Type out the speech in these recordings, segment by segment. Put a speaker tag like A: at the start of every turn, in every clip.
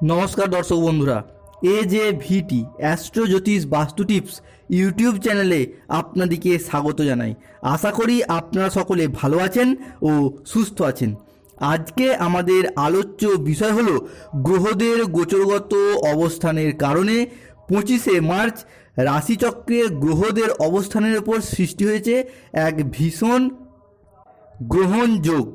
A: নমস্কার দর্শক বন্ধুরা, এ যে ভিটি অ্যাস্ট্রো জ্যোতিষ বাস্তু টিপস ইউটিউব চ্যানেলে আপনাদেরকে স্বাগত জানাই। আশা করি আপনারা সকলে ভালো আছেন ও সুস্থ আছেন। আজকে আমাদের আলোচ্য বিষয় হলো গ্রহদের গোচরগত অবস্থানের কারণে পঁচিশে মার্চ রাশিচক্রে গ্রহদের অবস্থানের ওপর সৃষ্টি হয়েছে এক ভীষণ গ্রহণযোগ।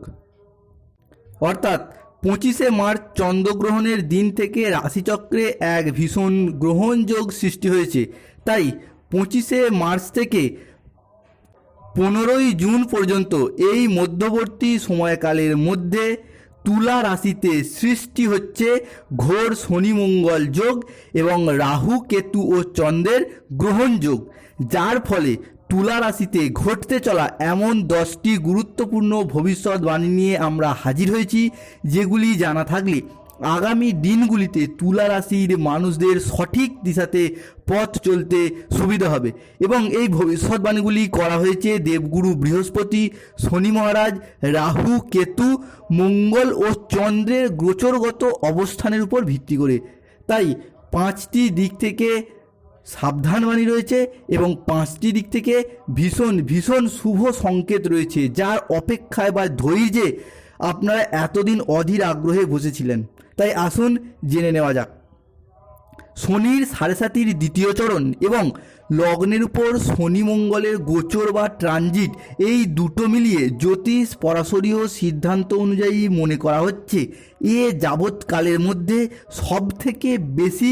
A: অর্থাৎ পঁচিশে মার্চ চন্দ্রগ্রহণের দিন থেকে রাশিচক্রে এক ভীষণ গ্রহণযোগ সৃষ্টি হয়েছে। তাই পঁচিশে মার্চ থেকে পনেরোই জুন পর্যন্ত এই মধ্যবর্তী সময়কালের মধ্যে তুলা রাশিতে সৃষ্টি হচ্ছে ঘোর শনি মঙ্গল যোগ এবং রাহু, কেতু ও চন্দ্রের গ্রহণযোগ। যার ফলে তুলা রাশিতে ঘটতে চলা এমন দশটি গুরুত্বপূর্ণ ভবিষ্যৎবাণী নিয়ে আমরা হাজির হয়েছি, যেগুলি জানা থাকলে আগামী দিনগুলিতে তুলা রাশির মানুষদের সঠিক দিশাতে পথ চলতে সুবিধা হবে। এবং এই ভবিষ্যৎবাণীগুলি করা হয়েছে দেবগুরু বৃহস্পতি, শনি মহারাজ, রাহু, কেতু, মঙ্গল ও চন্দ্রের গোচরগত অবস্থানের উপর ভিত্তি করে। তাই পাঁচটি দিক থেকে সাবধানবাণী রয়েছে এবং পাঁচটি দিক থেকে ভীষণ ভীষণ শুভ সংকেত রয়েছে, যার অপেক্ষায় বা ধৈর্যে আপনারা এতদিন অধীর আগ্রহে বসেছিলেন। তাই আসুন জেনে নেওয়া যাক। শনির সাড়ে সাতির দ্বিতীয় চরণ এবং লগ্নের উপর শনি মঙ্গলের গোচর বা ট্রানজিট, এই দুটো মিলিয়ে জ্যোতিষ, পরাশরীয় সিদ্ধান্ত অনুযায়ী মনে করা হচ্ছে, এ যাবৎকালের মধ্যে সব থেকে বেশি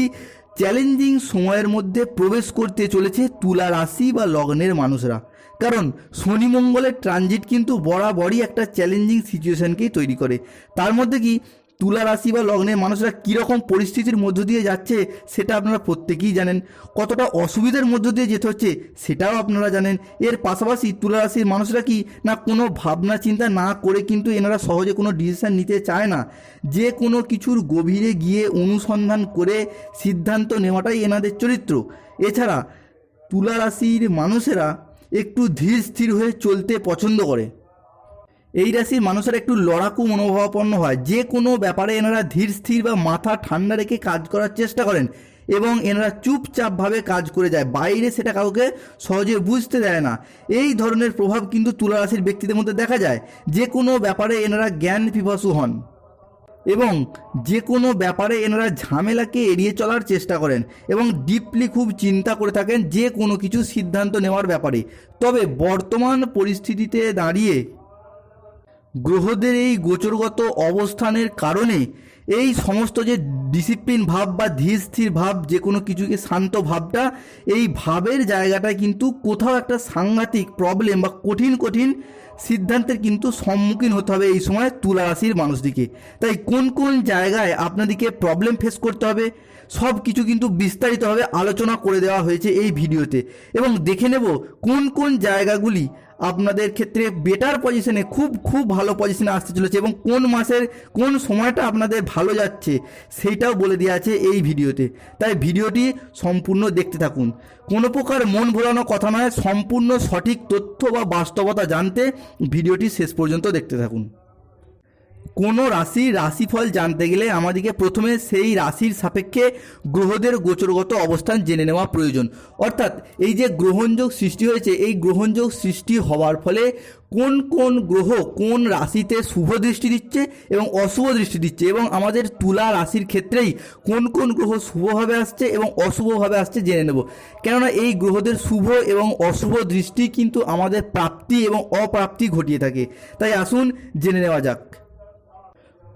A: চ্যালেঞ্জিং সময়ের মধ্যে প্রবেশ করতে চলেছে তুলা রাশি বা লগ্নের মানুষরা। কারণ শনি মঙ্গলের ট্রানজিট কিন্তু বরাবরই একটা চ্যালেঞ্জিং সিচুয়েশনকেই তৈরি করে। তার মধ্যে কি তুলা রাশি বা লগ্নের মানুষরা কীরকম পরিস্থিতির মধ্য দিয়ে যাচ্ছে, সেটা আপনারা প্রত্যেকেই জানেন। কতটা অসুবিধার মধ্য দিয়ে যেতে হচ্ছে, সেটাও আপনারা জানেন। এর পাশাপাশি তুলা রাশির মানুষরা কি না কোনো ভাবনা চিন্তা না করে কিন্তু এনারা সহজে কোনো ডিসিশন নিতে চায় না। যে কোনো কিছুর গভীরে গিয়ে অনুসন্ধান করে সিদ্ধান্ত নেওয়াটাই এনাদের চরিত্র। এছাড়া তুলা রাশির মানুষেরা একটু ধীর স্থির হয়ে চলতে পছন্দ করে। এই রাশির মানুষের একটু লড়াকু মনোভাবাপন্ন হয়। যে কোনো ব্যাপারে এনারা ধীর, স্থির বা মাথা ঠান্ডা রেখে কাজ করার চেষ্টা করেন এবং এনারা চুপচাপভাবে কাজ করে যায়। বাইরে সেটা কাউকে সহজে বুঝতে দেয় না। এই ধরনের প্রভাব কিন্তু তুলা রাশির ব্যক্তিদের মধ্যে দেখা যায়। যে কোনো ব্যাপারে এনারা জ্ঞান পিপাসু হন এবং যে কোনো ব্যাপারে এনারা ঝামেলাকে এড়িয়ে চলার চেষ্টা করেন এবং ডিপলি খুব চিন্তা করে থাকেন যে কোনো কিছু সিদ্ধান্ত নেওয়ার ব্যাপারে। তবে বর্তমান পরিস্থিতিতে দাঁড়িয়ে গ্রহদের এই গোচরগত অবস্থানের কারণে এই সমস্ত যে ডিসিপ্লিন ভাব বা ধীর স্থির ভাব, যে কোনো কিছুকে শান্ত ভাবটা, এই ভাবের জায়গাটায় কিন্তু কোথাও একটা সাংঘাতিক প্রবলেম বা কঠিন কঠিন সিদ্ধান্তের কিন্তু সম্মুখীন হতে হবে এই সময় তুলা রাশির মানুষদিকে তাই কোন কোন জায়গায় আপনাদেরকে প্রবলেম ফেস করতে হবে, সব কিছু কিন্তু বিস্তারিতভাবে আলোচনা করে দেওয়া হয়েছে এই ভিডিওতে এবং দেখে নেব কোন কোন জায়গাগুলি আপনাদের ক্ষেত্রে বেটার পজিশনে খুব খুব ভালো পজিশনে আসতে চলেছে এবং কোন মাসের, কোন সময়টা আপনাদের ভালো যাচ্ছে সেইটাও বলে দেওয়া আছে এই ভিডিওতে। তাই ভিডিওটি সম্পূর্ণ দেখতে থাকুন। কোনো প্রকার মন ভোলানো কথা নয়, সম্পূর্ণ সঠিক তথ্য বা বাস্তবতা জানতে ভিডিওটি শেষ পর্যন্ত দেখতে থাকুন। কোনো রাশির রাশিফল জানতে গেলে আমাদেরকে প্রথমে সেই রাশির সাপেক্ষে গ্রহদের গোচরগত অবস্থান জেনে নেওয়া প্রয়োজন। অর্থাৎ এই যে গ্রহণযোগ সৃষ্টি হয়েছে, এই গ্রহণযোগ সৃষ্টি হওয়ার ফলে কোন কোন গ্রহ কোন রাশিতে শুভ দৃষ্টি দিচ্ছে এবং অশুভ দৃষ্টি দিচ্ছে এবং আমাদের তুলা রাশির ক্ষেত্রেই কোন কোন গ্রহ শুভভাবে আসছে এবং অশুভভাবে আসছে জেনে নেব। কেননা এই গ্রহদের শুভ এবং অশুভ দৃষ্টি কিন্তু আমাদের প্রাপ্তি এবং অপ্রাপ্তি ঘটিয়ে থাকে। তাই আসুন জেনে নেওয়া যাক।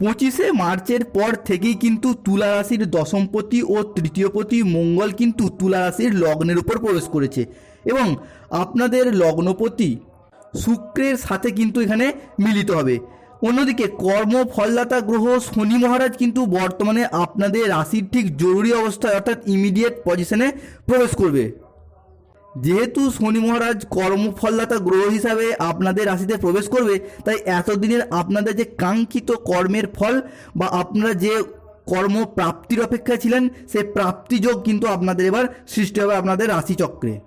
A: পঁচিশে মার্চের পর থেকেই কিন্তু তুলা রাশির দশমপতি ও তৃতীয়পতি মঙ্গল কিন্তু তুলা রাশির লগ্নের উপর প্রবেশ করেছে। এবং আপনাদের লগ্নপতি শুক্রের সাথে কিন্তু এখানে মিলিত হবে। অন্যদিকে কর্ম ফলদাতা গ্রহ শনি মহারাজ কিন্তু বর্তমানে আপনাদের রাশির ঠিক জরুরি অবস্থায় অর্থাৎ ইমিডিয়েট পজিশনে প্রবেশ করবে। যেহেতু শনি মহারাজ কর্মফলদাতা গ্রহ হিসাবে আপনাদের রাশিতে প্রবেশ করবে, তাই এতদিনের আপনাদের যে কাঙ্ক্ষিত কর্মের ফল বা আপনারা যে কর্ম প্রাপ্তির অপেক্ষায় ছিলেন, সে প্রাপ্তিযোগ কিন্তু আপনাদের এবার সৃষ্টি হবে আপনাদের রাশিচক্রে।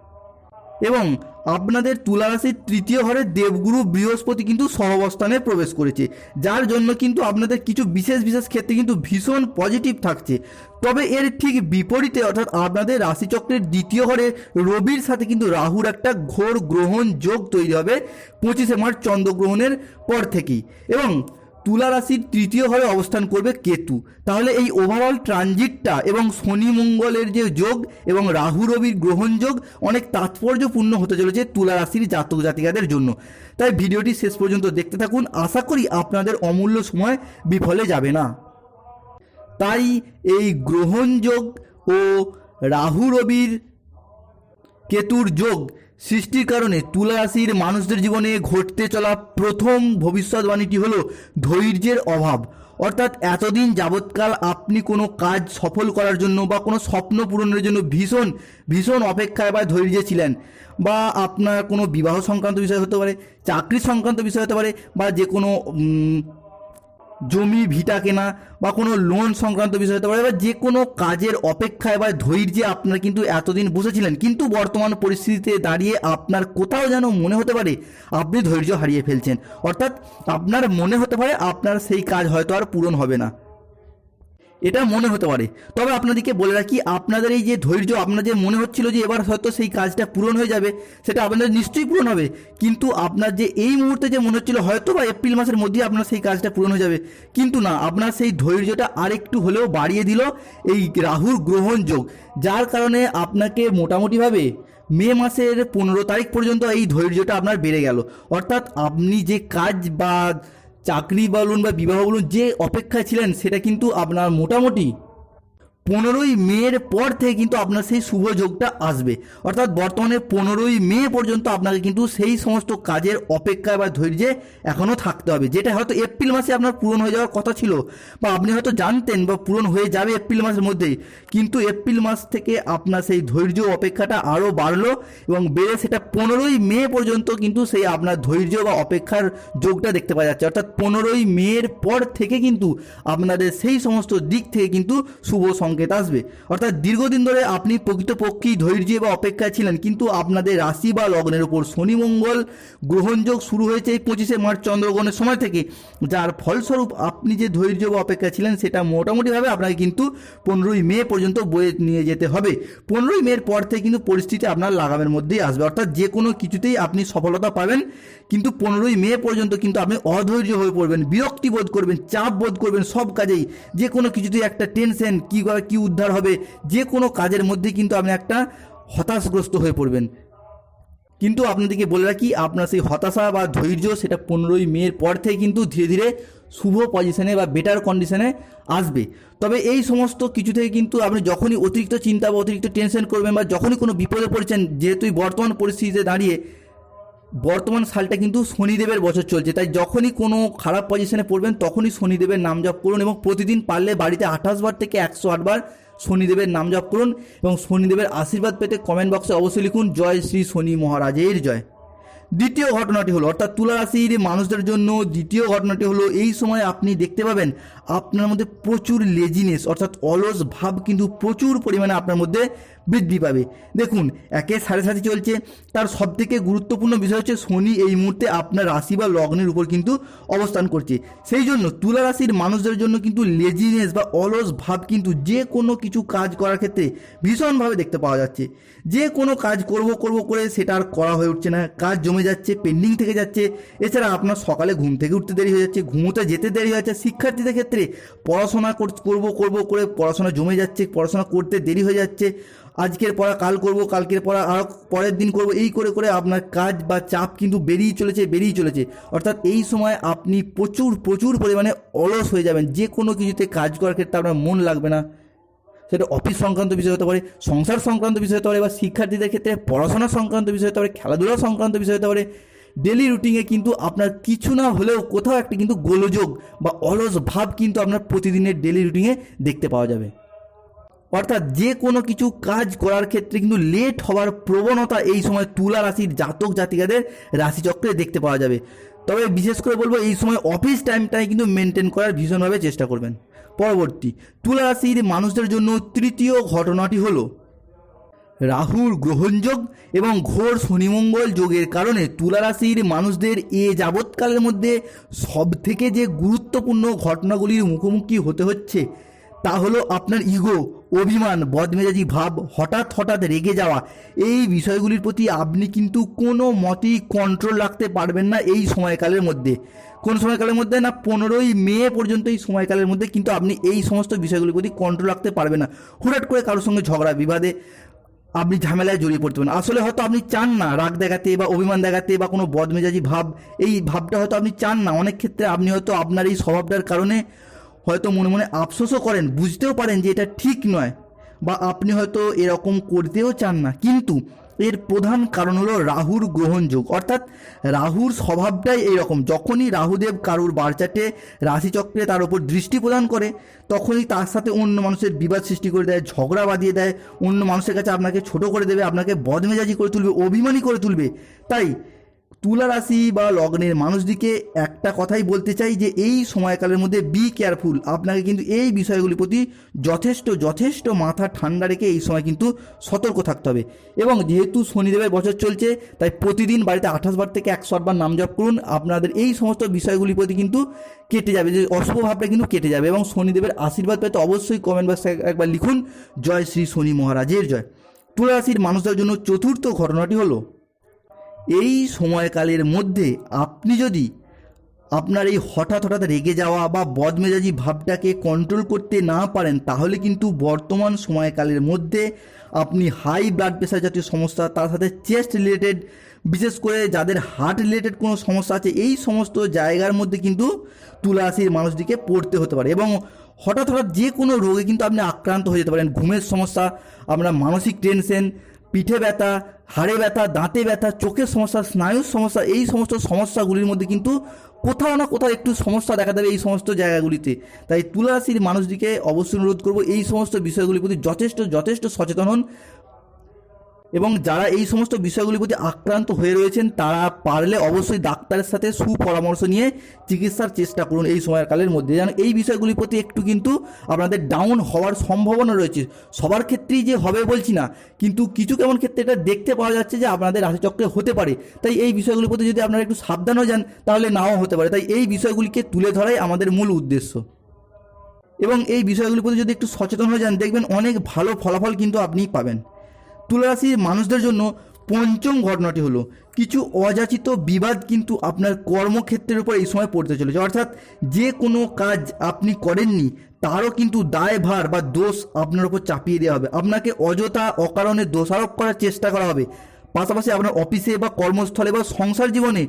A: এবং আপনাদের তুলা রাশির তৃতীয় ঘরে দেবগুরু বৃহস্পতি কিন্তু সহবস্থানে প্রবেশ করেছে, যার জন্য কিন্তু আপনাদের কিছু বিশেষ বিশেষ ক্ষেত্রে কিন্তু ভীষণ পজিটিভ থাকছে। তবে এর ঠিক বিপরীতে অর্থাৎ আপনাদের রাশিচক্রের দ্বিতীয় ঘরে রবির সাথে কিন্তু রাহুর একটা ঘোর গ্রহণ যোগ তৈরি হবে পঁচিশে মার্চ চন্দ্রগ্রহণের পর থেকেই। এবং তুলা রাশির তৃতীয় ঘরে অবস্থান করবে কেতু। তাহলে এই ওভারঅল ট্রানজিটটা এবং শনি মঙ্গলের যে যোগ এবং রাহু রবির গ্রহণ যোগ অনেক তাৎপর্যপূর্ণ হতে চলেছে তুলা রাশির জাতক জাতিকাদের জন্য। তাই ভিডিওটি শেষ পর্যন্ত দেখতে থাকুন। আশা করি আপনাদের অমূল্য সময় বিফলে যাবে না। তাই এই গ্রহণযোগ ও রাহু রবির কেতুর যোগ সৃষ্টির কারণে তুলা রাশির মানুষদের জীবনে ঘটতে চলা প্রথম ভবিষ্যৎবাণীটি হলো ধৈর্যের অভাব। অর্থাৎ এতদিন যাবৎকাল আপনি কোনো কাজ সফল করার জন্য বা কোনো স্বপ্ন পূরণের জন্য ভীষণ ভীষণ অপেক্ষায় বা ধৈর্যে ছিলেন বা আপনার কোনো বিবাহ সংক্রান্ত বিষয় হতে পারে, চাকরি সংক্রান্ত বিষয় হতে পারে বা যে কোনো জমি, ভিটা কেনা বা কোনো লোন সংক্রান্ত বিষয় হতে পারে বা যে কোনো কাজের অপেক্ষায় বা ধৈর্যে আপনারা কিন্তু এতদিন বসেছিলেন। কিন্তু বর্তমান পরিস্থিতিতে দাঁড়িয়ে আপনার কোথাও যেন মনে হতে পারে আপনি ধৈর্য হারিয়ে ফেলছেন। অর্থাৎ আপনার মনে হতে পারে আপনার সেই কাজ হয়তো আর পূরণ হবে না। এটা মনে হতে পারে। তবে আপনাদেরকে বলে রাখি, আপনাদের এই যে ধৈর্য, আপনাদের মনে হচ্ছিল যে এবার হয়তো সেই কাজটা পূরণ হয়ে যাবে, সেটা আপনাদের নিশ্চয়ই পূরণ হবে। কিন্তু আপনার যে এই মুহূর্তে যে মনে হচ্ছিল, হয়তো বা এপ্রিল মাসের মধ্যে আপনার সেই কাজটা পূরণ হয়ে যাবে। কিন্তু না, আপনার সেই ধৈর্যটা আরেকটু হলেও বাড়িয়ে দিল এই রাহুর গ্রহণযোগ যার কারণে আপনাকে মোটামুটিভাবে মে মাসের পনেরো তারিখ পর্যন্ত এই ধৈর্যটা আপনার বেড়ে গেল। অর্থাৎ আপনি যে কাজ বা চাকরি বলুন বা বিবাহ বলুন যে অপেক্ষায় ছিলেন সেটা কিন্তু আপনার মোটামুটি পনেরোই মের পর থেকে কিন্তু আপনার সেই শুভ যোগটা আসবে। অর্থাৎ বর্তমানে পনেরোই মে পর্যন্ত আপনাকে কিন্তু সেই সমস্ত কাজের অপেক্ষায় বা ধৈর্যে এখনও থাকতে হবে। যেটা হয়তো এপ্রিল মাসে আপনার পূরণ হয়ে যাওয়ার কথা ছিল বা আপনি হয়তো জানতেন বা পূরণ হয়ে যাবে এপ্রিল মাসের মধ্যেই। কিন্তু এপ্রিল মাস থেকে আপনার সেই ধৈর্য অপেক্ষাটা আরও বাড়লো এবং বেড়ে সেটা পনেরোই মে পর্যন্ত কিন্তু সেই আপনার ধৈর্য বা অপেক্ষার যোগটা দেখতে পাওয়া যাচ্ছে। অর্থাৎ পনেরোই মের পর থেকে কিন্তু আপনাদের সেই সমস্ত দিক থেকে কিন্তু শুভ সংকেত আসবে। অর্থাৎ দীর্ঘদিন ধরে আপনি প্রকৃতপক্ষেই ধৈর্য বা অপেক্ষায় ছিলেন, কিন্তু আপনাদের রাশি বা লগ্নের উপর শনি মঙ্গল গ্রহণযোগ শুরু হয়েছে এই পঁচিশে মার্চ চন্দ্রগ্রহণের সময় থেকে। যার ফলস্বরূপ আপনি যে ধৈর্য বা অপেক্ষা ছিলেন, সেটা মোটামুটিভাবে আপনাকে কিন্তু পনেরোই মে পর্যন্ত বয়ে নিয়ে যেতে হবে। পনেরোই মের পর থেকে কিন্তু পরিস্থিতি আপনার লাগামের মধ্যেই আসবে। অর্থাৎ যে কোনো কিছুতেই আপনি সফলতা পাবেন, কিন্তু পনেরোই মে পর্যন্ত কিন্তু আপনি অধৈর্য হয়ে পড়বেন, বিরক্তি বোধ করবেন, চাপ বোধ করবেন সব কাজেই। যে কোনো কিছুতেই একটা টেনশন কী করে কী উদ্ধার হবে? যে কোনো কাজের মধ্যে কিন্তু আপনি একটা হতাশগ্রস্ত হয়ে পড়বেন। কিন্তু আপনাদেরকে বলে রাখি, আপনার সেই হতাশা বা ধৈর্য সেটা পনেরোই মের পর থেকে কিন্তু ধীরে ধীরে শুভ পজিশনে বা বেটার কন্ডিশনে আসবে। তবে এই সমস্ত কিছু থেকে কিন্তু আপনি যখনই অতিরিক্ত চিন্তা বা অতিরিক্ত টেনশন করবেন বা যখনই কোনো বিপদে পড়েছেন, যেহেতু বর্তমান পরিস্থিতিতে দাঁড়িয়ে বর্তমান সালটা কিন্তু শনিদেবের বছর চলছে। তাই যখনই কোনো খারাপ পজিশনে পড়বেন, তখনই শনিদেবের নাম জপ করুন এবং প্রতিদিন পারলে বাড়িতে আঠাশ বার থেকে একশো আটবার শনিদেবের নাম জপ করুন এবং শনিদেবের আশীর্বাদ পেতে কমেন্ট বক্সে অবশ্যই লিখুন, জয় শ্রী শনি মহারাজের জয়। দ্বিতীয় ঘটনাটি হলো, অর্থাৎ তুলা রাশির মানুষদের জন্য দ্বিতীয় ঘটনাটি হলো, এই সময় আপনি দেখতে পাবেন আপনার মধ্যে প্রচুর লেজিনেস অর্থাৎ অলস ভাব কিন্তু প্রচুর পরিমাণে আপনার মধ্যে বৃদ্ধি পাবে। দেখুন, একে সাড়ে সাথে চলছে। তার সবথেকে গুরুত্বপূর্ণ বিষয় হচ্ছে শনি এই মুহূর্তে আপনার রাশি বা লগ্নের উপর কিন্তু অবস্থান করছে। সেই জন্য তুলা রাশির মানুষদের জন্য কিন্তু লেজিনেস বা অলস ভাব কিন্তু যে কোনো কিছু কাজ করার ক্ষেত্রে ভীষণভাবে দেখতে পাওয়া যাচ্ছে। যে কোনো কাজ করব করব করে সেটা আর করা হয়ে উঠছে না। কাজ জমে যাচ্ছে পেন্ডিং থেকে যাচ্ছে। এছাড়া আপনার সকালে ঘুম থেকে উঠতে দেরি হয়ে যাচ্ছে, ঘুমোতে যেতে দেরি হয়ে যাচ্ছে। শিক্ষার্থীদের ক্ষেত্রে পড়াশোনা কর- করব করব করে পড়াশোনা জমে যাচ্ছে, পড়াশোনা করতে দেরি হয়ে যাচ্ছে। আজকের পড়া কাল করব, কালকের পড়া আরও পরের দিন করব, এই করে করে আপনার কাজ বা চাপ কিন্তু বেরিয়ে চলেছে বেরিয়ে চলেছে। অর্থাৎ এই সময় আপনি প্রচুর প্রচুর পরিমাণে অলস হয়ে যাবেন, যে কোনো কিছুতে কাজ করার ক্ষেত্রে আপনার মন লাগবে না। সেটা অফিস সংক্রান্ত বিষয় হতে পারে, সংসার সংক্রান্ত বিষয় হতে পারে বা শিক্ষার্থীদের ক্ষেত্রে পড়াশোনা সংক্রান্ত বিষয় হতে পারে, খেলাধুলা সংক্রান্ত বিষয় হতে পারে ডেলি রুটিনে কিন্তু আপনার কিছু না হলেও কোথাও একটা কিন্তু গোলযোগ বা অলস ভাব কিন্তু আপনার প্রতিদিনের ডেলি রুটিনে দেখতে পাওয়া যাবে। অর্থাৎ যে কোনো কিছু কাজ করার ক্ষেত্রে কিন্তু লেট হওয়ার প্রবণতা এই সময় তুলা রাশির জাতক জাতিকাদের রাশিচক্রে দেখতে পাওয়া যাবে। তবে বিশেষ করে বলব এই সময় অফিস টাইমটাই কিন্তু মেনটেন করার ভীষণভাবে চেষ্টা করবেন। পরবর্তী, তুলা রাশির মানুষদের জন্য তৃতীয় ঘটনাটি হলো রাহুর গ্রহণযোগ এবং ঘোর শনিমঙ্গল যোগের কারণে তুলা রাশির মানুষদের এ যাবৎকালের মধ্যে সব থেকে যে গুরুত্বপূর্ণ ঘটনাগুলির মুখোমুখি হতে হচ্ছে তা হলো আপনার ইগো, অভিমান, বদমেজাজি ভাব, হঠাৎ হঠাৎ রেগে যাওয়া। এই বিষয়গুলির প্রতি আপনি কিন্তু কোনো মতেই কন্ট্রোল রাখতে পারবেন না এই সময়কালের মধ্যে। কোন সময়কালের মধ্যে না, পনেরোই মে পর্যন্ত এই সময়কালের মধ্যে কিন্তু আপনি এই সমস্ত বিষয়গুলির প্রতি কন্ট্রোল রাখতে পারবেন না। হুটহাট করে কারোর সঙ্গে ঝগড়া, বিবাদে আপনি ঝামেলায় জড়িয়ে পড়তে পারেন আসলে হয়তো আপনি চান না রাগ দেখাতে বা অভিমান দেখাতে বা কোনো বদমেজাজি ভাব, এই ভাবটা হয়তো আপনি চান না। অনেক ক্ষেত্রে আপনি হয়তো আপনার এই স্বভাবটার কারণে হয়তো মনে মনে আফসোসও করেন, বুঝতেও পারেন যে এটা ঠিক নয় বা আপনি হয়তো এরকম করতেও চান না। কিন্তু এর প্রধান কারণ হলো রাহুর গ্রহণযোগ অর্থাৎ রাহুর স্বভাবটাই এইরকম যখনই রাহুদেব কারুর বারচাটে রাশিচক্রে তার উপর দৃষ্টি প্রদান করে, তখনই তার সাথে অন্য মানুষের বিবাদ সৃষ্টি করে দেয়, ঝগড়া বাঁধিয়ে দেয়, অন্য মানুষের কাছে আপনাকে ছোট করে দেবে, আপনাকে বদমেজাজি করে তুলবে, অভিমানী করে তুলবে। তাই তুলা রাশি বা লগ্নের মানুষদিকে একটা কথাই বলতে চাই যে এই সময়কালের মধ্যে বি কেয়ারফুল আপনাকে কিন্তু এই বিষয়গুলির প্রতি যথেষ্ট যথেষ্ট মাথা ঠান্ডা রেখে এই সময় কিন্তু সতর্ক থাকতে হবে। এবং যেহেতু শনিদেবের বছর চলছে, তাই প্রতিদিন বাড়িতে আঠাশ বার থেকে একশো বার নাম জপ করুন। আপনাদের এই সমস্ত বিষয়গুলির প্রতি কিন্তু কেটে যাবে, যে অশুভ ভাবটা কিন্তু কেটে যাবে। এবং শনিদেবের আশীর্বাদ পেতে অবশ্যই কমেন্ট বক্সে একবার লিখুন, জয় শ্রী শনি মহারাজের জয়। তুলা রাশির মানুষদের জন্য চতুর্থ ঘটনাটি হলো এই সময়কালের মধ্যে আপনি যদি আপনার এই হঠাৎ হঠাৎ রেগে যাওয়া বা বদমেজাজি ভাবটাকে কন্ট্রোল করতে না পারেন, তাহলে কিন্তু বর্তমান সময়কালের মধ্যে আপনি হাই ব্লাড প্রেশার জাতীয় সমস্যা, তার সাথে চেস্ট রিলেটেড বিশেষ করে যাদের হার্ট রিলেটেড কোনো সমস্যা আছে, এই সমস্ত জায়গার মধ্যে কিন্তু তুলাশির মানুষটিকে পড়তে হতে পারে এবং হঠাৎ হঠাৎ যে কোনো রোগে কিন্তু আপনি আক্রান্ত হয়ে যেতে পারেন। ঘুমের সমস্যা, আপনার মানসিক টেনশন পিঠে ব্যথা হাড়ে ব্যথা, দাঁতে ব্যথা, চোখের সমস্যা, স্নায়ুর সমস্যা, এই সমস্ত সমস্যাগুলির মধ্যে কিন্তু কোথাও না কোথাও একটু সমস্যা দেখা দেবে এই সমস্ত জায়গাগুলিতে। তাই তুলা রাশির মানুষটিকে অবশ্যই অনুরোধ করব এই সমস্ত বিষয়গুলির প্রতি যথেষ্ট যথেষ্ট সচেতন হন। এবং যারা এই সমস্ত বিষয়গুলির প্রতি আক্রান্ত হয়ে রয়েছেন, তারা পারলে অবশ্যই ডাক্তারের সাথে সুপরামর্শ নিয়ে চিকিৎসার চেষ্টা করুন এই সময়কালের মধ্যে। যেন এই বিষয়গুলির প্রতি একটু কিন্তু আপনাদের ডাউন হওয়ার সম্ভাবনা রয়েছে। সবার ক্ষেত্রেই যে হবে বলছি না, কিন্তু কিছু কেমন ক্ষেত্রে এটা দেখতে পাওয়া যাচ্ছে যে আপনাদের রাশিচক্রে হতে পারে। তাই এই বিষয়গুলির প্রতি যদি আপনারা একটু সাবধান হয়ে যান, তাহলে নাও হতে পারে। তাই এই বিষয়গুলিকে তুলে ধরাই আমাদের মূল উদ্দেশ্য। এবং এই বিষয়গুলির প্রতি যদি একটু সচেতন হয়ে যান, দেখবেন অনেক ভালো ফলাফল কিন্তু আপনি পাবেন। তুলা রাশির মানুষদের জন্য পঞ্চম ঘটনাটি হলো, কিছু অযাচিত বিবাদ কিন্তু আপনার কর্মক্ষেত্রের উপর এই সময় পড়তে চলেছে। অর্থাৎ যে কোনো কাজ আপনি করেননি, তারও কিন্তু দায়ভার বা দোষ আপনার উপর চাপিয়ে দেওয়া হবে। আপনাকে অযথা অকারণে দোষারোপ করার চেষ্টা করা হবে। পাশাপাশি আপনার অফিসে বা কর্মস্থলে বা সংসার জীবনে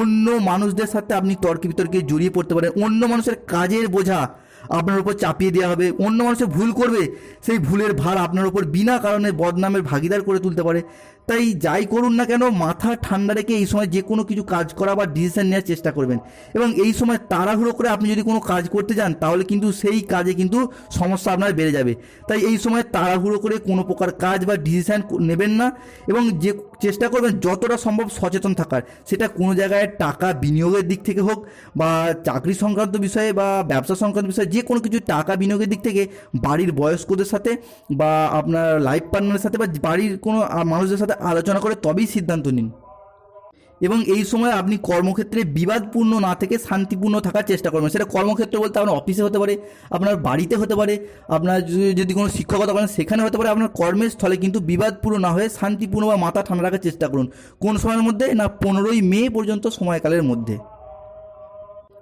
A: অন্য মানুষদের সাথে আপনি তর্কে বিতর্কে জড়িয়ে পড়তে পারেন। অন্য মানুষের কাজের বোঝা আপনার উপর চাপিয়ে দেওয়া হবে। অন্য মানুষে ভুল করবে, সেই ভুলের ভার আপনার উপর বিনা কারণে বদনামের ভাগিদার করে তুলতে পারে। তাই যাই করুন না কেন, মাথা ঠান্ডা রেখে এই সময় যে কোনো কিছু কাজ করা বা ডিসিশন নেওয়ার চেষ্টা করবেন। এবং এই সময় তাড়াহুড়ো করে আপনি যদি কোনো কাজ করতে যান, তাহলে কিন্তু সেই কাজে কিন্তু সমস্যা আপনার বেড়ে যাবে। তাই এই সময় তাড়াহুড়ো করে কোনো প্রকার কাজ বা ডিসিশন নেবেন না এবং যে চেষ্টা করবেন যতটা সম্ভব সচেতন থাকার। সেটা কোনো জায়গায় টাকা বিনিয়োগের দিক থেকে হোক বা চাকরি সংক্রান্ত বিষয়ে বা ব্যবসা সংক্রান্ত বিষয়ে যে কোনো কিছু টাকা বিনিয়োগের দিক থেকে বাড়ির বয়স্কদের সাথে বা আপনার লাইফ পার্টনারের সাথে বা বাড়ির কোনো মানুষদের সাথে আলোচনা করে তবেই সিদ্ধান্ত নিন। এবং এই সময় আপনি কর্মক্ষেত্রে বিবাদপূর্ণ না থেকে শান্তিপূর্ণ থাকার চেষ্টা করবেন। সেটা কর্মক্ষেত্র বলতে আপনার অফিসে হতে পারে, আপনার বাড়িতে হতে পারে, আপনার যদি- কোনো শিক্ষকতা করেন, সেখানে হতে পারে, আপনার কর্মের স্থলে কিন্তু বিবাদপূর্ণ না হয়ে শান্তিপূর্ণ বা মাথা ঠান্ডা রাখার চেষ্টা করুন। কোন সময়ের মধ্যে? না, পনেরোই মে পর্যন্ত সময়কালের মধ্যে।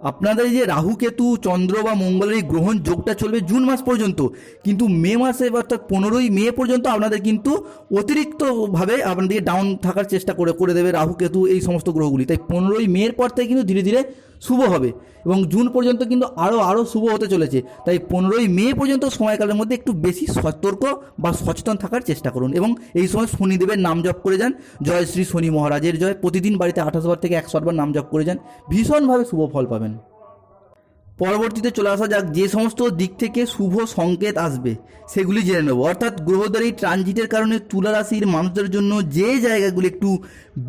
A: আপনাদের যে রাহু কেতু, চন্দ্র বা মঙ্গলের এই গ্রহণ যোগটা চলবে জুন মাস পর্যন্ত, কিন্তু মে মাসে অর্থাৎ পনেরোই মে পর্যন্ত আপনাদের কিন্তু অতিরিক্তভাবে আপনাদেরকে ডাউন থাকার চেষ্টা করে করে দেবে রাহু কেতু এই সমস্ত গ্রহগুলি। তাই পনেরোই মের পর থেকে কিন্তু ধীরে ধীরে শুভ হবে এবং জুন পর্যন্ত কিন্তু আরও আরও শুভ হতে চলেছে। তাই পনেরোই মে পর্যন্ত সময়কালের মধ্যে একটু বেশি সতর্ক বা সচেতন থাকার চেষ্টা করুন এবং এই সময় শনিদেবের নাম জপ করে যান। জয় শ্রী শনি মহারাজের জয়। প্রতিদিন বাড়িতে আঠাশ বার থেকে একশো বার নাম জপ করে যান। ভীষণভাবে শুভ ফল পাবেন। পরবর্তীতে চলে আসা যাক যে সমস্ত দিক থেকে শুভ সংকেত আসবে, সেগুলি জেনে নেব। অর্থাৎ গ্রহদ্বারী ট্রানজিটের কারণে তুলা রাশির মানুষদের জন্য যে জায়গাগুলি একটু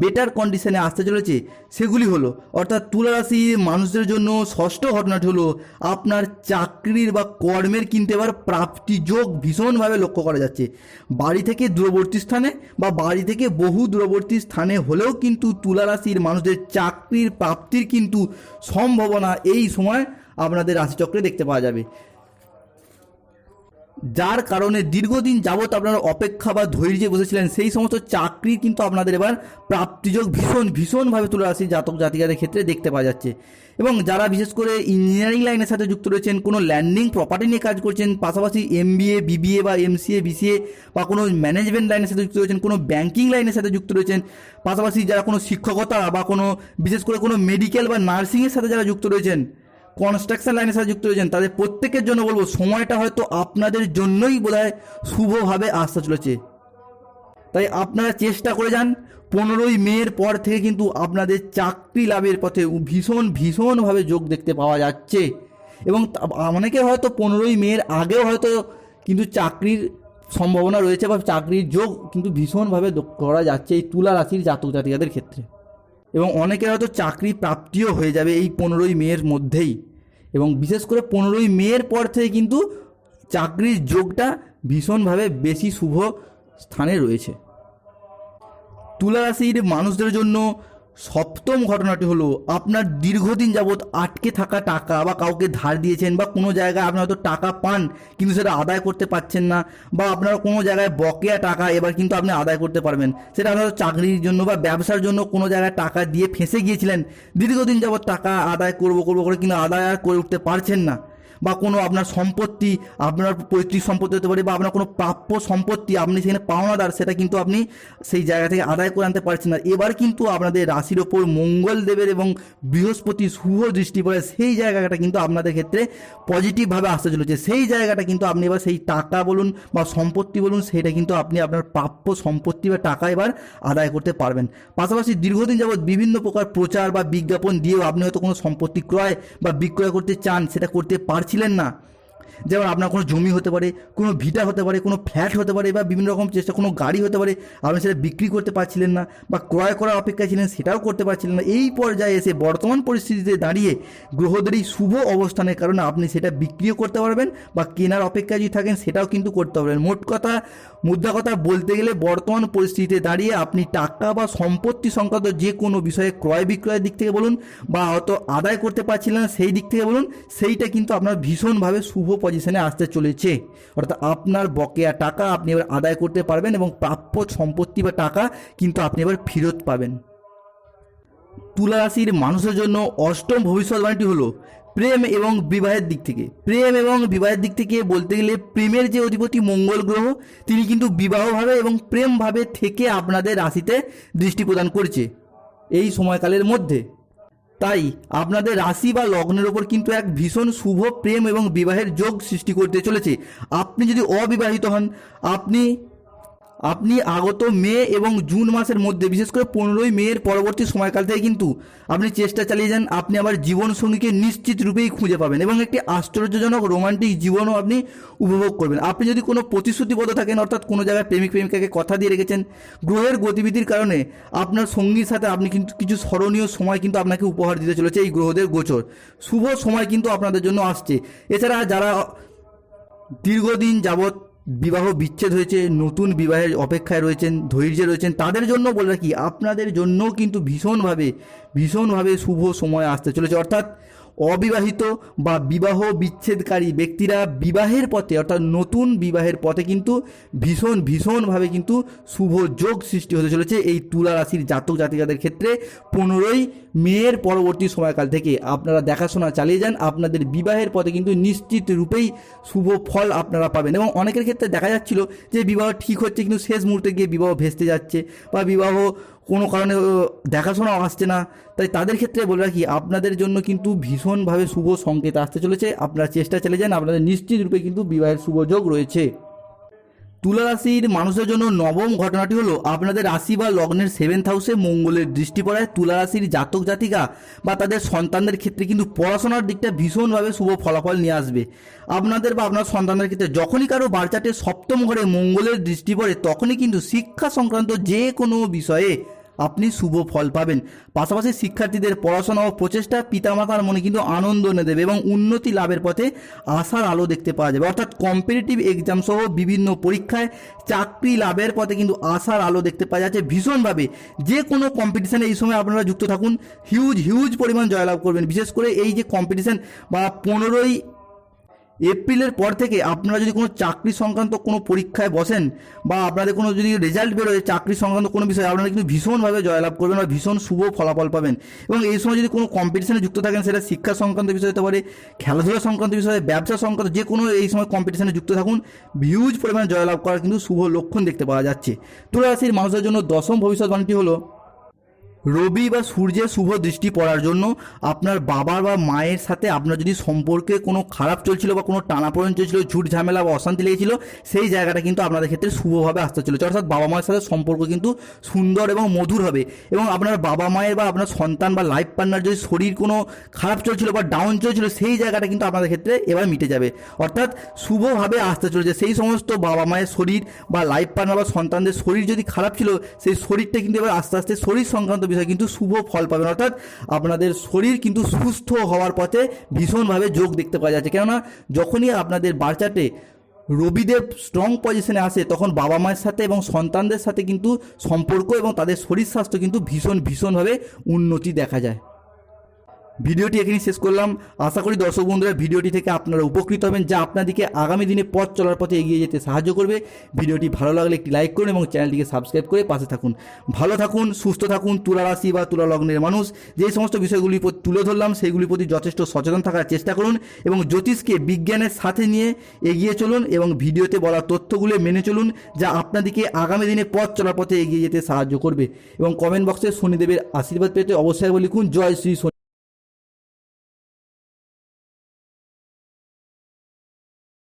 A: বেটার কন্ডিশনে আসতে চলেছে, সেগুলি হলো, অর্থাৎ তুলা রাশির মানুষদের জন্য ষষ্ঠ ঘটনাটি হলো, আপনার চাকরির বা কর্মের কিন্তু এবার প্রাপ্তি যোগ ভীষণভাবে লক্ষ্য করা যাচ্ছে। বাড়ি থেকে দূরবর্তী স্থানে বা বাড়ি থেকে বহু দূরবর্তী স্থানে হলেও কিন্তু তুলা রাশির মানুষদের চাকরির প্রাপ্তির কিন্তু সম্ভাবনা এই সময় আপনাদের রাশিচক্রে দেখতে পাওয়া যাবে। যার কারণে দীর্ঘদিন যাবৎ আপনারা অপেক্ষা বা ধৈর্যে বসেছিলেন, সেই সমস্ত চাকরি কিন্তু আপনাদের এবার প্রাপ্তিযোগ ভীষণ, ভীষণভাবে তুলে আসি জাতক জাতিকাদের ক্ষেত্রে দেখতে পাওয়া যাচ্ছে। এবং যারা বিশেষ করে ইঞ্জিনিয়ারিং লাইনের সাথে যুক্ত রয়েছেন, কোনো ল্যান্ডিং প্রপার্টি নিয়ে কাজ করছেন, পাশাপাশি এম বিএ বিবিএ বা এমসিএ বিসিএ বা কোনো ম্যানেজমেন্ট লাইনের সাথে যুক্ত রয়েছেন, কোনো ব্যাঙ্কিং লাইনের সাথে যুক্ত রয়েছেন, পাশাপাশি যারা কোনো শিক্ষকতা বা কোনো, বিশেষ করে কোনো মেডিকেল বা নার্সিংয়ের সাথে যারা যুক্ত রয়েছেন কনস্ট্রাকশন লাইনের সাথে যুক্ত রয়েছেন তাদের প্রত্যেকের জন্য বলব, সময়টা হয়তো আপনাদের জন্যই বোধহয় শুভভাবে আসতে চলেছে। তাই আপনারা চেষ্টা করে যান, পনেরোই মেয়ের পর থেকে কিন্তু আপনাদের চাকরি লাভের পথে ভীষণ, ভীষণভাবে যোগ দেখতে পাওয়া যাচ্ছে। এবং অনেকে হয়তো পনেরোই মেয়ের আগেও হয়তো কিন্তু চাকরির সম্ভাবনা রয়েছে বা চাকরির যোগ কিন্তু ভীষণভাবে করা যাচ্ছে এই তুলা রাশির জাতক জাতিকাদের ক্ষেত্রে। এবং অনেকের হয়তো চাকরি প্রাপ্তিও হয়ে যাবে এই পনেরোই মেয়ের মধ্যেই। এবং বিশেষ করে পনেরোই মেয়ের পর থেকে কিন্তু চাকরির যোগটা ভীষণভাবে বেশি শুভ স্থানে রয়েছে। তুলা রাশির মানুষদের জন্য সপ্তম ঘটনাটি হলো, আপনার দীর্ঘদিন যাবৎ আটকে থাকা টাকা বা কাউকে ধার দিয়েছেন বা কোনো জায়গায় আপনি হয়তো টাকা পান, কিন্তু সেটা আদায় করতে পারছেন না, বা আপনার কোনো জায়গায় বকেয়া টাকা এবার কিন্তু আপনি আদায় করতে পারবেন। সেটা আপনার চাকরির জন্য বা ব্যবসার জন্য কোনো জায়গায় টাকা দিয়ে ফেঁসে গিয়েছিলেন। দীর্ঘদিন যাবৎ টাকা আদায় করব করব, করে কিন্তু আদায় আর করে উঠতে পারছেন না। বা কোনো আপনার সম্পত্তি, আপনার পৈতৃক সম্পত্তি হতে পারে বা আপনার কোনো প্রাপ্য সম্পত্তি আপনি সেখানে পাওনাদার, সেটা কিন্তু আপনি সেই জায়গা থেকে আদায় করে আনতে পারছেন না। এবার কিন্তু আপনাদের রাশির ওপর মঙ্গল দেবের এবং বৃহস্পতি শুভ দৃষ্টি পড়ে, সেই জায়গাটা কিন্তু আপনাদের ক্ষেত্রে পজিটিভভাবে আসতে চলেছে। সেই জায়গাটা কিন্তু আপনি এবার সেই টাকা বলুন বা সম্পত্তি বলুন, সেটা কিন্তু আপনি আপনার প্রাপ্য সম্পত্তি বা টাকা এবার আদায় করতে পারবেন। পাশাপাশি দীর্ঘদিন যাবৎ বিভিন্ন প্রকার প্রচার বা বিজ্ঞাপন দিয়েও আপনি হয়তো কোনো সম্পত্তি ক্রয় বা বিক্রয় করতে চান, সেটা করতে পারছিলেন না। যেমন আপনার কোনো জমি হতে পারে, কোনো ভিটা হতে পারে, কোনো ফ্ল্যাট হতে পারে বা বিভিন্ন রকম চেষ্টা, কোনো গাড়ি হতে পারে, আপনি সেটা বিক্রি করতে পারছিলেন না বা ক্রয় করার অপেক্ষায় ছিলেন, সেটাও করতে পারছিলেন না। এই পর্যায়ে এসে বর্তমান পরিস্থিতিতে দাঁড়িয়ে গ্রহদের এই শুভ অবস্থানের কারণে আপনি সেটা বিক্রিও করতে পারবেন বা কেনার অপেক্ষায় যদি থাকেন, সেটাও কিন্তু করতে পারবেন। মোট কথা, মুদ্রা কথা বলতে গেলে বর্তমান পরিস্থিতিতে দাঁড়িয়ে আপনি টাকা বা সম্পত্তি সংক্রান্ত যে কোনো বিষয়ে ক্রয় বিক্রয়ের দিক থেকে বলুন বা হয়তো আদায় করতে পারছিলেন সেই দিক থেকে বলুন, সেইটা কিন্তু আপনার ভীষণভাবে শুভ পজিশনে আসতে চলেছে। অর্থাৎ আপনার বকেয়া টাকা আপনি এবার আদায় করতে পারবেন এবং প্রাপ্য সম্পত্তি বা টাকা কিন্তু আপনি এবার ফেরত পাবেন। তুলা রাশির মানুষের জন্য অষ্টম ভবিষ্যৎবাণীটি হলো প্রেম এবং বিবাহের দিক থেকে। প্রেম এবং বিবাহের দিক থেকে বলতে গেলে প্রেমের যে অধিপতি মঙ্গল গ্রহ, তিনি কিন্তু বিবাহভাবে এবং প্রেমভাবে থেকে আপনাদের রাশিতে দৃষ্টি প্রদান করছে। এই সময়কালের মধ্যে তাই আপনাদের রাশি বা লগ্নের ওপর কিন্তু এক ভীষণ শুভ প্রেম এবং বিবাহের যোগ সৃষ্টি করতে চলেছে। আপনি যদি অবিবাহিত হন, আপনি আপনি আগত মে এবং জুন মাসের মধ্যে, বিশেষ করে পনেরোই মেয়ের পরবর্তী সময়কাল থেকে কিন্তু আপনি চেষ্টা চালিয়ে যান, আপনি আবার জীবনসঙ্গীকে নিশ্চিত রূপেই খুঁজে পাবেন এবং একটি আশ্চর্যজনক রোমান্টিক জীবনও আপনি উপভোগ করবেন। আপনি যদি কোনো প্রতিশ্রুতিবদ্ধ থাকেন, অর্থাৎ কোনো জায়গায় প্রেমিক প্রেমিকাকে কথা দিয়ে রেখেছেন, গ্রহের গতিবিধির কারণে আপনার সঙ্গীর সাথে আপনি কিন্তু কিছু স্মরণীয় সময় কিন্তু আপনাকে উপহার দিতে চলেছে এই গ্রহদের গোচর। শুভ সময় কিন্তু আপনাদের জন্য আসছে। এছাড়া যারা দীর্ঘদিন যাবৎ বিবাহ বিচ্ছেদ হয়েছে, নতুন বিবাহের অপেক্ষায় রয়েছেন, ধৈর্যে রয়েছেন, তাদের জন্য বলে রাখি, আপনাদের জন্য কিন্তু ভীষণভাবে ভীষণভাবে শুভ সময় আসতে চলেছে। অর্থাৎ অবিবাহিত বা বিবাহ বিচ্ছেদকারী ব্যক্তিরা বিবাহের পথে, অর্থাৎ নতুন বিবাহের পথে কিন্তু ভীষণ, ভীষণভাবে কিন্তু শুভ যোগ সৃষ্টি হতে চলেছে এই তুলা রাশির জাতক জাতিকাদের ক্ষেত্রে। পনেরোই মেয়ের পরবর্তী সময়কাল থেকে আপনারা দেখাশোনা চালিয়ে যান। আপনাদের বিবাহের পথে কিন্তু নিশ্চিত রূপেই শুভ ফল আপনারা পাবেন। এবং অনেকের ক্ষেত্রে দেখা যাচ্ছিল যে বিবাহ ঠিক হচ্ছে কিন্তু শেষ মুহূর্তে গিয়ে বিবাহ ভেস্তে যাচ্ছে বা বিবাহ কোনো কারণে ও, দেখাশোনাও আসছে না। তাই তাদের ক্ষেত্রে বলে রাখি আপনাদের জন্য কিন্তু ভীষণভাবে শুভ সংকেত আসতে চলেছে। আপনারা চেষ্টা চালিয়ে যান আপনাদের নিশ্চিত রূপে কিন্তু বিবাহের শুভ যোগ রয়েছে। তুলা রাশির মানুষের জন্য নবম ঘটনাটি হলো আপনাদের রাশি বা লগ্নের সেভেন্থ হাউসে মঙ্গলের দৃষ্টি পড়ায়। তুলা রাশির জাতক জাতিকা বা তাদের সন্তানদের ক্ষেত্রে কিন্তু পড়াশোনার দিকটা ভীষণভাবে শুভ ফলাফল নিয়ে আসবে। আপনাদের বা আপনার সন্তানদের ক্ষেত্রে যখনই কারও বাচ্চাটে সপ্তম ঘরে মঙ্গলের দৃষ্টি পড়ে তখনই কিন্তু শিক্ষা সংক্রান্ত যে কোনো বিষয়ে আপনি শুভ ফল পাবেন। পাশাপাশি শিক্ষার্থীদের পড়াশোনা ও প্রচেষ্টা পিতামাতার মনে কিন্তু আনন্দ এনে দেবে এবং উন্নতি লাভের পথে আশার আলো দেখতে পাওয়া যাবে। অর্থাৎ কম্পিটিটিভ এক্সাম সহ বিভিন্ন পরীক্ষায় চাকরি লাভের পথে কিন্তু আশার আলো দেখতে পাওয়া যাচ্ছে। ভীষণভাবে যে কোনো কম্পিটিশানে এই সময় আপনারা যুক্ত থাকুন। হিউজ হিউজ পরিমাণ জয়লাভ করবেন। বিশেষ করে এই যে কম্পিটিশান বা পনেরোই এপ্রিলের পর থেকে আপনারা যদি কোনো চাকরি সংক্রান্ত কোনো পরীক্ষায় বসেন বা আপনাদের কোনো যদি রেজাল্ট বেরোয় চাকরি সংক্রান্ত কোনো বিষয়ে, আপনারা কিন্তু ভীষণভাবে জয়লাভ করবেন বা ভীষণ শুভ ফলাফল পাবেন। এবং এই সময় যদি কোনো কম্পিটিশনে যুক্ত থাকেন, সেটা শিক্ষা সংক্রান্ত বিষয় হতে পারে, খেলাধুলা সংক্রান্ত বিষয়ে, ব্যবসা সংক্রান্ত যে কোনো এই সময় কম্পিটিশনে যুক্ত থাকুন হিউজ পরিমাণে জয়লাভ করার কিন্তু শুভ লক্ষণ দেখতে পাওয়া যাচ্ছে। তুলা রাশির মানুষের জন্য দশম ভবিষ্যৎবাণীটি হলো রবি বা সূর্যের শুভ দৃষ্টি পড়ার জন্য আপনার বাবার বা মায়ের সাথে আপনার যদি সম্পর্কে কোনো খারাপ চলছিল বা কোনো টানাপোড়েন চলছিল, ঝুট ঝামেলা বা অশান্তি লেগেছিল, সেই জায়গাটা কিন্তু আপনাদের ক্ষেত্রে শুভভাবে আসতে চলেছে। অর্থাৎ বাবা মায়ের সাথে সম্পর্ক কিন্তু সুন্দর এবং মধুর হবে এবং আপনার বাবা মায়ের বা আপনার সন্তান বা লাইফ পার্টনার যদি শরীর কোনো খারাপ চলছিল বা ডাউন চলছিল, সেই জায়গাটা কিন্তু আপনাদের ক্ষেত্রে এবার মিটে যাবে। অর্থাৎ শুভভাবে আসতে চলেছে। সেই সমস্ত বাবা মায়ের শরীর বা লাইফ পার্টনার বা সন্তানদের শরীর যদি খারাপ ছিল, সেই শরীরটা কিন্তু এবার আস্তে আস্তে শরীর সংক্রান্ত কিন্তু শুভ ফল পাবেন। অর্থাৎ আপনাদের শরীর কিন্তু সুস্থ হওয়ার পথে ভীষণভাবে যোগ দেখতে পাওয়া যাচ্ছে। কেননা যখনই আপনাদের বাচ্চাটে রবিদেব স্ট্রং পজিশনে আসে, তখন বাবা মায়ের সাথে এবং সন্তানদের সাথে কিন্তু সম্পর্ক এবং তাদের শরীর স্বাস্থ্য কিন্তু ভীষণ, ভীষণভাবে উন্নতি দেখা যায়। ভিডিওটি এখানে শেষ করলাম। আশা করি দর্শক বন্ধুরা ভিডিওটি থেকে আপনারা উপকৃত হবেন, যা আপনাদেরকে আগামী দিনে পথ চলার পথে এগিয়ে যেতে সাহায্য করবে। ভিডিওটি ভালো লাগলে একটি লাইক করুন এবং চ্যানেলটিকে সাবস্ক্রাইব করে পাশে থাকুন। ভালো থাকুন, সুস্থ থাকুন, তুলা রাশি বা তুলা লগ্নের মানুষ। যে সমস্ত বিষয়গুলি তুলে ধরলাম সেইগুলির প্রতি যথেষ্ট সচেতন থাকার চেষ্টা করুন এবং জ্যোতিষকে বিজ্ঞানের সাথে নিয়ে এগিয়ে চলুন এবং ভিডিওতে বলা তথ্যগুলো মেনে চলুন, যা আপনাদেরকে আগামী দিনে পথ চলার পথে এগিয়ে যেতে সাহায্য করবে। এবং কমেন্ট বক্সে শনিদেবের আশীর্বাদ পেতে অবশ্যই লিখুন, জয় শ্রী